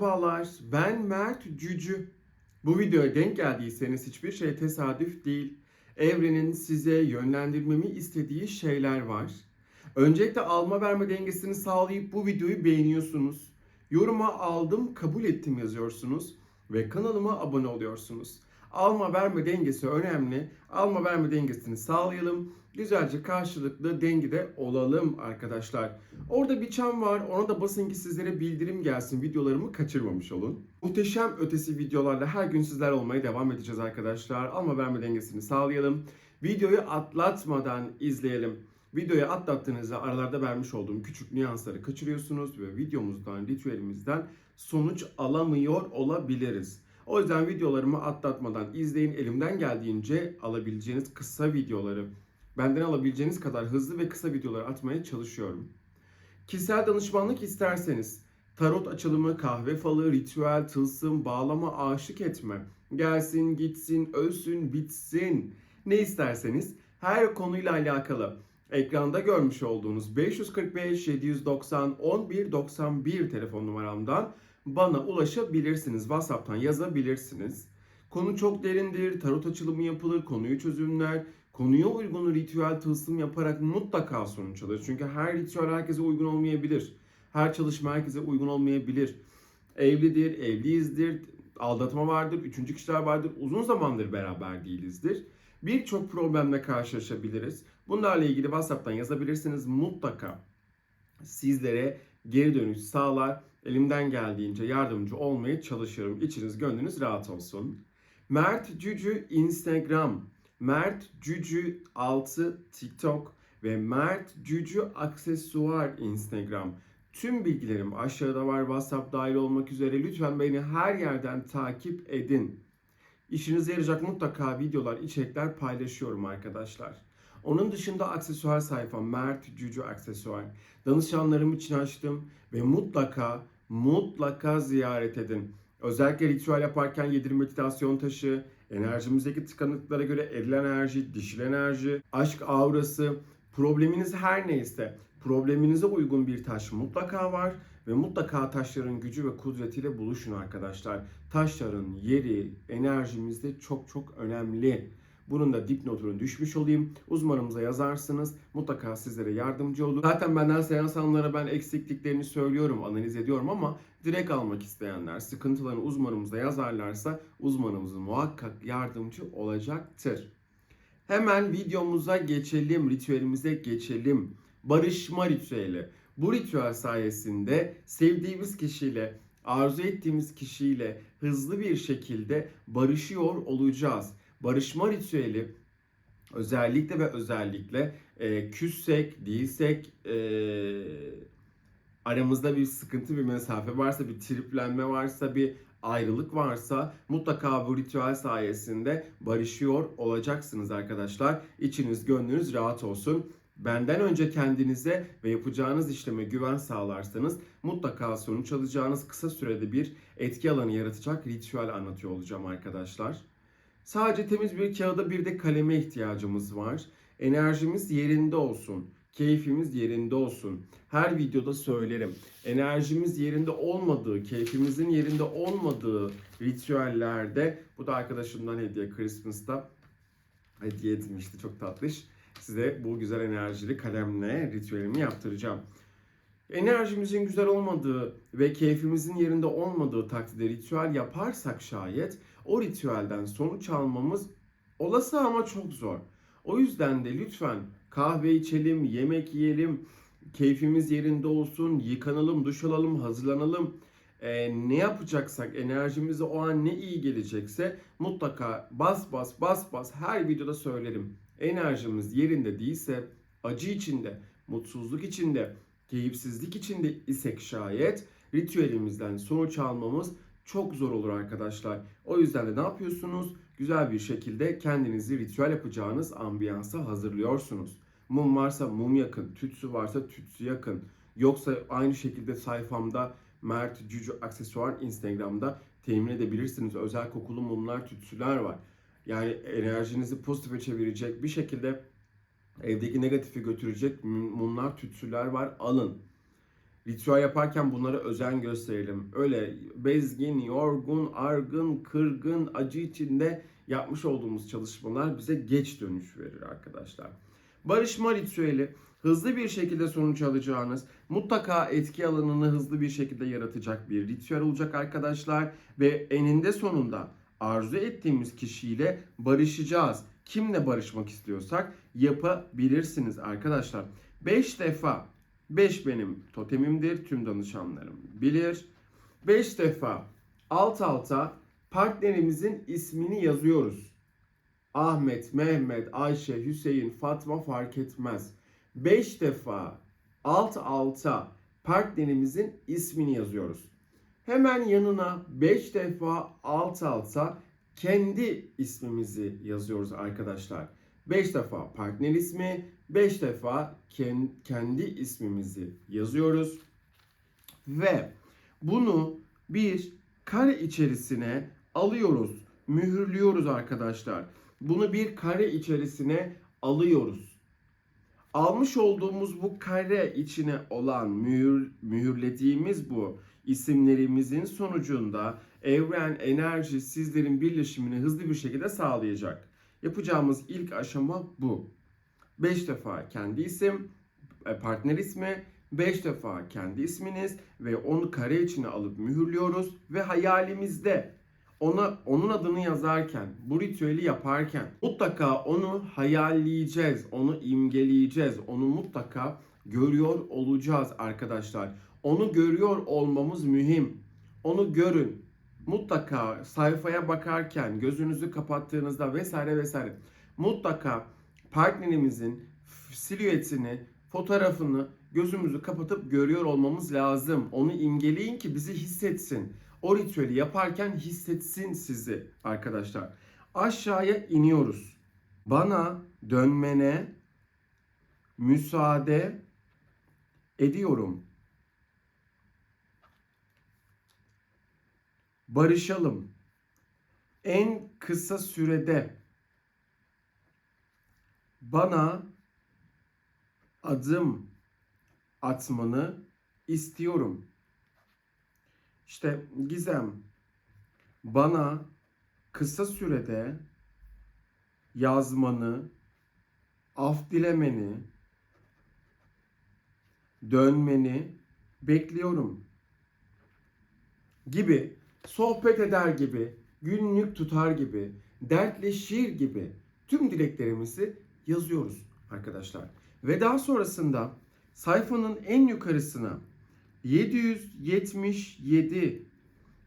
merhabalar. Ben Mert Cücü. Bu videoya denk geldiyseniz hiçbir şey tesadüf değil. Evrenin size yönlendirmemi istediği şeyler var. Öncelikle alma verme dengesini sağlayıp bu videoyu beğeniyorsunuz. Yoruma aldım, kabul ettim yazıyorsunuz ve kanalıma abone oluyorsunuz. Alma verme dengesi önemli. Alma verme dengesini sağlayalım. Güzelce karşılıklı dengede olalım arkadaşlar. Orada bir çan var. Ona da basın ki sizlere bildirim gelsin. Videolarımı kaçırmamış olun. Muhteşem ötesi videolarla her gün sizler olmaya devam edeceğiz arkadaşlar. Alma verme dengesini sağlayalım. Videoyu atlatmadan izleyelim. Videoyu atlattığınızda aralarda vermiş olduğum küçük nüansları kaçırıyorsunuz ve videomuzdan, ritüelimizden sonuç alamıyor olabiliriz. O yüzden videolarımı atlatmadan izleyin. Elimden geldiğince alabileceğiniz kısa videoları, benden alabileceğiniz kadar hızlı ve kısa videolar atmaya çalışıyorum. Kişisel danışmanlık isterseniz tarot açılımı, kahve falı, ritüel, tılsım, bağlama, aşık etme, gelsin, gitsin, ölsün, bitsin ne isterseniz her konuyla alakalı ekranda görmüş olduğunuz 545 790 1191 telefon numaramdan bana ulaşabilirsiniz. WhatsApp'tan yazabilirsiniz. Konu çok derindir. Tarot açılımı yapılır, konuyu çözümler, konuya uygun ritüel tılsım yaparak mutlaka sonuç alır. Çünkü her ritüel herkese uygun olmayabilir. Her çalışma herkese uygun olmayabilir. Evlidir, evliyizdir, aldatma vardır, üçüncü kişiler vardır, uzun zamandır beraber değilizdir. Birçok problemle karşılaşabiliriz. Bunlarla ilgili WhatsApp'tan yazabilirsiniz. Mutlaka sizlere geri dönüş sağlar. Elimden geldiğince yardımcı olmaya çalışırım. İçiniz gönlünüz rahat olsun. Mert Cücü Instagram, Mert Cücü 6 TikTok ve Mert Cücü Aksesuar Instagram. Tüm bilgilerim aşağıda var. WhatsApp dahil olmak üzere. Lütfen beni her yerden takip edin. İşinize yarayacak mutlaka videolar, içerikler paylaşıyorum arkadaşlar. Onun dışında aksesuar sayfam Mert Cücü Aksesuar. Danışanlarım için açtım ve mutlaka mutlaka ziyaret edin. Özellikle ritüel yaparken yedir meditasyon taşı, enerjimizdeki tıkanıklıklara göre eril enerji, dişil enerji, aşk aurası, probleminiz her neyse probleminize uygun bir taş mutlaka var ve mutlaka taşların gücü ve kudretiyle buluşun arkadaşlar. Taşların yeri enerjimizde çok çok önemli. Bunun da dipnotunu düşmüş olayım. Uzmanımıza yazarsınız. Mutlaka sizlere yardımcı olur. Zaten benden seans alanlara ben eksikliklerini söylüyorum, analiz ediyorum ama direkt almak isteyenler sıkıntılarını uzmanımıza yazarlarsa uzmanımız muhakkak yardımcı olacaktır. Hemen videomuza geçelim, ritüelimize geçelim. Barışma ritüeli. Bu ritüel sayesinde sevdiğimiz kişiyle, arzu ettiğimiz kişiyle hızlı bir şekilde barışıyor olacağız. Barışma ritüeli özellikle ve özellikle e, küssek, değilsek, e, aramızda bir sıkıntı, bir mesafe varsa, bir triplenme varsa, bir ayrılık varsa mutlaka bu ritüel sayesinde barışıyor olacaksınız arkadaşlar. İçiniz gönlünüz rahat olsun. Benden önce kendinize ve yapacağınız işleme güven sağlarsanız mutlaka sonuç alacağınız kısa sürede bir etki alanı yaratacak ritüel anlatıyor olacağım arkadaşlar. Sadece temiz bir kağıda bir de kaleme ihtiyacımız var. Enerjimiz yerinde olsun. Keyfimiz yerinde olsun. Her videoda söylerim. Enerjimiz yerinde olmadığı, keyfimizin yerinde olmadığı ritüellerde bu da arkadaşımdan hediye Christmas'ta hediye etmişti. Çok tatlış. Size bu güzel enerjili kalemle ritüelimi yaptıracağım. Enerjimizin güzel olmadığı ve keyfimizin yerinde olmadığı takdirde ritüel yaparsak şayet o ritüelden sonuç almamız olası ama çok zor. O yüzden de lütfen kahve içelim, yemek yiyelim, keyfimiz yerinde olsun, yıkanalım, duş alalım, hazırlanalım. Ee, ne yapacaksak enerjimize o an ne iyi gelecekse mutlaka bas bas bas bas her videoda söylerim. Enerjimiz yerinde değilse acı içinde, mutsuzluk içinde, keyifsizlik içinde isek şayet ritüelimizden sonuç almamız çok zor olur arkadaşlar. O yüzden de ne yapıyorsunuz? Güzel bir şekilde kendinizi ritüel yapacağınız ambiyansa hazırlıyorsunuz. Mum varsa mum yakın, tütsü varsa tütsü yakın. Yoksa aynı şekilde sayfamda Mert Cücü Aksesuar Instagram'da temin edebilirsiniz. Özel kokulu mumlar, tütsüler var. Yani enerjinizi pozitife çevirecek bir şekilde evdeki negatifi götürecek mumlar, tütsüler var. Alın. Ritüel yaparken bunlara özen gösterelim. Öyle bezgin, yorgun, argın, kırgın, acı içinde yapmış olduğumuz çalışmalar bize geç dönüş verir arkadaşlar. Barışma ritüeli hızlı bir şekilde sonuç alacağınız, mutlaka etki alanını hızlı bir şekilde yaratacak bir ritüel olacak arkadaşlar ve eninde sonunda arzu ettiğimiz kişiyle barışacağız. Kimle barışmak istiyorsak yapabilirsiniz arkadaşlar. 5 defa 5 benim totemimdir. Tüm danışanlarım bilir. 5 defa alt alta partnerimizin ismini yazıyoruz. Ahmet, Mehmet, Ayşe, Hüseyin, Fatma fark etmez. 5 defa alt alta partnerimizin ismini yazıyoruz. Hemen yanına 5 defa alt alta kendi ismimizi yazıyoruz arkadaşlar. 5 defa partner ismi, 5 defa ken- kendi ismimizi yazıyoruz. Ve bunu bir kare içerisine alıyoruz. Mühürlüyoruz arkadaşlar. Bunu bir kare içerisine alıyoruz. Almış olduğumuz bu kare içine olan mühür, mühürlediğimiz bu isimlerimizin sonucunda evren enerji sizlerin birleşimini hızlı bir şekilde sağlayacak. Yapacağımız ilk aşama bu. 5 defa kendi isim, e, partner ismi, 5 defa kendi isminiz ve onu kare içine alıp mühürlüyoruz ve hayalimizde ona onun adını yazarken, bu ritüeli yaparken mutlaka onu hayalleyeceğiz, onu imgeleyeceğiz, onu mutlaka görüyor olacağız arkadaşlar. Onu görüyor olmamız mühim. Onu görün. Mutlaka sayfaya bakarken, gözünüzü kapattığınızda vesaire vesaire mutlaka partnerimizin silüetini, fotoğrafını gözümüzü kapatıp görüyor olmamız lazım. Onu imgeleyin ki bizi hissetsin. O ritüeli yaparken hissetsin sizi arkadaşlar. Aşağıya iniyoruz. Bana dönmene müsaade ediyorum. Barışalım. En kısa sürede bana adım atmanı istiyorum. İşte Gizem bana kısa sürede yazmanı, af dilemeni, dönmeni bekliyorum gibi sohbet eder gibi, günlük tutar gibi, dertleşir gibi tüm dileklerimizi yazıyoruz arkadaşlar. Ve daha sonrasında sayfanın en yukarısına 777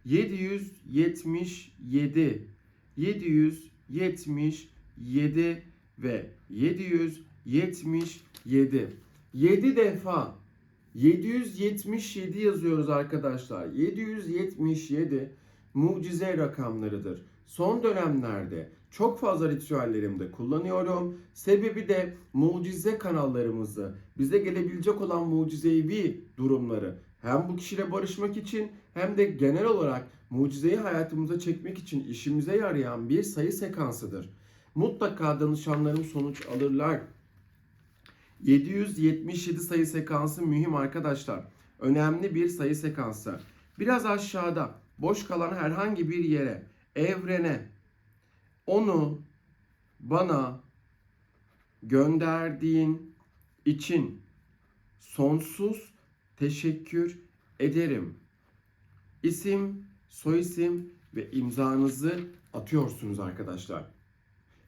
777 777 ve 777 7 defa 777 yazıyoruz arkadaşlar. 777 mucize rakamlarıdır. Son dönemlerde çok fazla ritüellerimde kullanıyorum. Sebebi de mucize kanallarımızı, bize gelebilecek olan mucizevi durumları hem bu kişiyle barışmak için hem de genel olarak mucizeyi hayatımıza çekmek için işimize yarayan bir sayı sekansıdır. Mutlaka danışanlarım sonuç alırlar. 777 sayı sekansı mühim arkadaşlar. Önemli bir sayı sekansı. Biraz aşağıda boş kalan herhangi bir yere, evrene onu bana gönderdiğin için sonsuz teşekkür ederim. İsim, soyisim ve imzanızı atıyorsunuz arkadaşlar.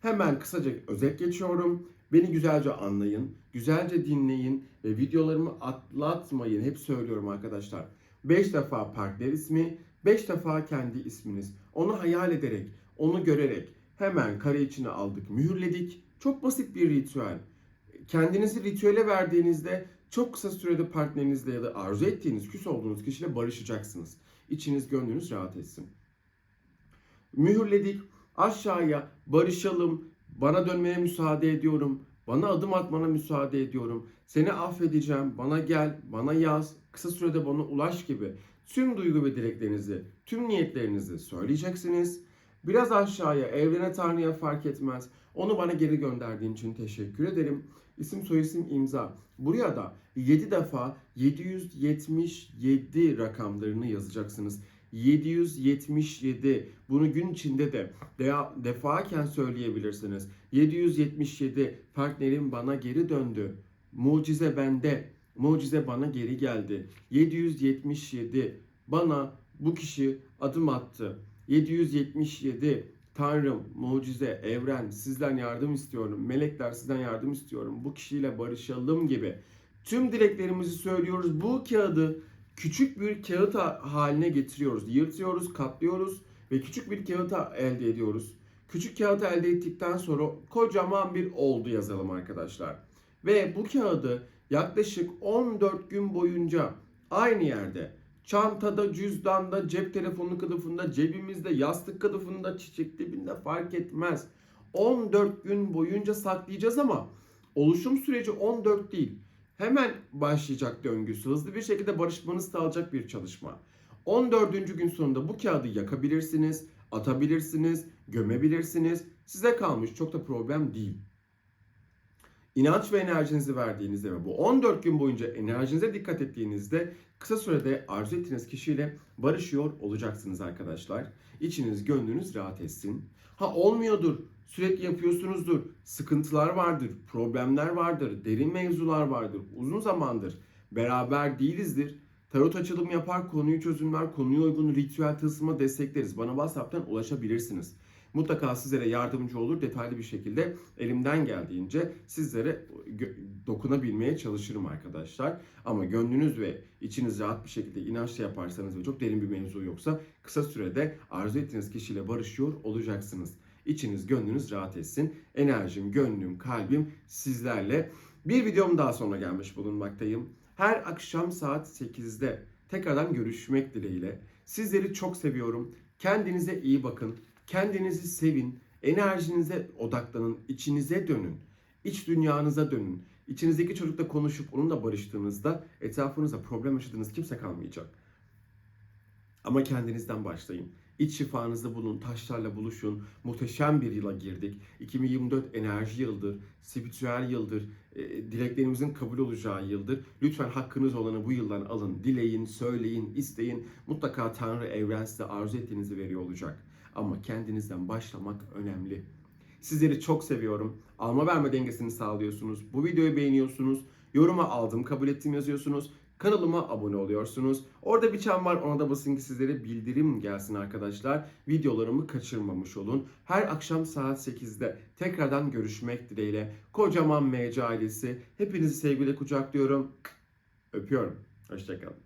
Hemen kısaca özet geçiyorum. Beni güzelce anlayın, güzelce dinleyin ve videolarımı atlatmayın. Hep söylüyorum arkadaşlar. 5 defa partner ismi, 5 defa kendi isminiz. Onu hayal ederek, onu görerek hemen kare içine aldık, mühürledik. Çok basit bir ritüel. Kendinizi ritüele verdiğinizde çok kısa sürede partnerinizle ya da arzu ettiğiniz, küs olduğunuz kişiyle barışacaksınız. İçiniz gönlünüz rahat etsin. Mühürledik. Aşağıya barışalım, bana dönmeye müsaade ediyorum, Bana adım atmana müsaade ediyorum. Seni affedeceğim. Bana gel, bana yaz. Kısa sürede bana ulaş gibi. Tüm duygu ve dileklerinizi, tüm niyetlerinizi söyleyeceksiniz. Biraz aşağıya, evrene, tanrıya fark etmez. Onu bana geri gönderdiğin için teşekkür ederim. İsim, soyisim, imza. Buraya da 7 defa 777 rakamlarını yazacaksınız. 777. Bunu gün içinde de defaken söyleyebilirsiniz. 777 partnerim bana geri döndü. Mucize bende. Mucize bana geri geldi. 777 bana bu kişi adım attı. 777 Tanrım, mucize, evren sizden yardım istiyorum. Melekler sizden yardım istiyorum. Bu kişiyle barışalım gibi. Tüm dileklerimizi söylüyoruz. Bu kağıdı küçük bir kağıt ha- haline getiriyoruz. Yırtıyoruz, katlıyoruz ve küçük bir kağıt elde ediyoruz. Küçük kağıt elde ettikten sonra kocaman bir oldu yazalım arkadaşlar. Ve bu kağıdı yaklaşık 14 gün boyunca aynı yerde çantada, cüzdanda, cep telefonu kılıfında, cebimizde, yastık kılıfında, çiçek dibinde fark etmez. 14 gün boyunca saklayacağız ama oluşum süreci 14 değil. Hemen başlayacak döngüsü. Hızlı bir şekilde barışmanızı sağlayacak bir çalışma. 14. gün sonunda bu kağıdı yakabilirsiniz, atabilirsiniz, gömebilirsiniz. Size kalmış çok da problem değil. İnanç ve enerjinizi verdiğinizde ve bu 14 gün boyunca enerjinize dikkat ettiğinizde kısa sürede arzu ettiğiniz kişiyle barışıyor olacaksınız arkadaşlar. İçiniz, gönlünüz rahat etsin. Ha olmuyordur, sürekli yapıyorsunuzdur, sıkıntılar vardır, problemler vardır, derin mevzular vardır, uzun zamandır beraber değilizdir. Tarot açılım yapar, konuyu çözümler, konuya uygun ritüel tılsıma destekleriz. Bana WhatsApp'tan ulaşabilirsiniz. Mutlaka sizlere yardımcı olur detaylı bir şekilde elimden geldiğince sizlere dokunabilmeye çalışırım arkadaşlar. Ama gönlünüz ve içiniz rahat bir şekilde inançla yaparsanız ve çok derin bir mevzu yoksa kısa sürede arzu ettiğiniz kişiyle barışıyor olacaksınız. İçiniz gönlünüz rahat etsin. Enerjim, gönlüm, kalbim sizlerle. Bir videom daha sonra gelmiş bulunmaktayım. Her akşam saat 8'de tekrardan görüşmek dileğiyle. Sizleri çok seviyorum. Kendinize iyi bakın. Kendinizi sevin. Enerjinize odaklanın. içinize dönün. İç dünyanıza dönün. İçinizdeki çocukla konuşup onunla barıştığınızda etrafınızda problem yaşadığınız kimse kalmayacak. Ama kendinizden başlayın. İç şifanızı bulun, taşlarla buluşun. Muhteşem bir yıla girdik. 2024 enerji yıldır, spiritüel yıldır, e, dileklerimizin kabul olacağı yıldır. Lütfen hakkınız olanı bu yıldan alın. Dileyin, söyleyin, isteyin. Mutlaka Tanrı evren size arzu ettiğinizi veriyor olacak. Ama kendinizden başlamak önemli. Sizleri çok seviyorum. Alma verme dengesini sağlıyorsunuz. Bu videoyu beğeniyorsunuz. Yoruma aldım, kabul ettim yazıyorsunuz. Kanalıma abone oluyorsunuz. Orada bir çan var ona da basın ki sizlere bildirim gelsin arkadaşlar. Videolarımı kaçırmamış olun. Her akşam saat 8'de tekrardan görüşmek dileğiyle. Kocaman MC ailesi. Hepinizi sevgiyle kucaklıyorum. Öpüyorum. Hoşçakalın.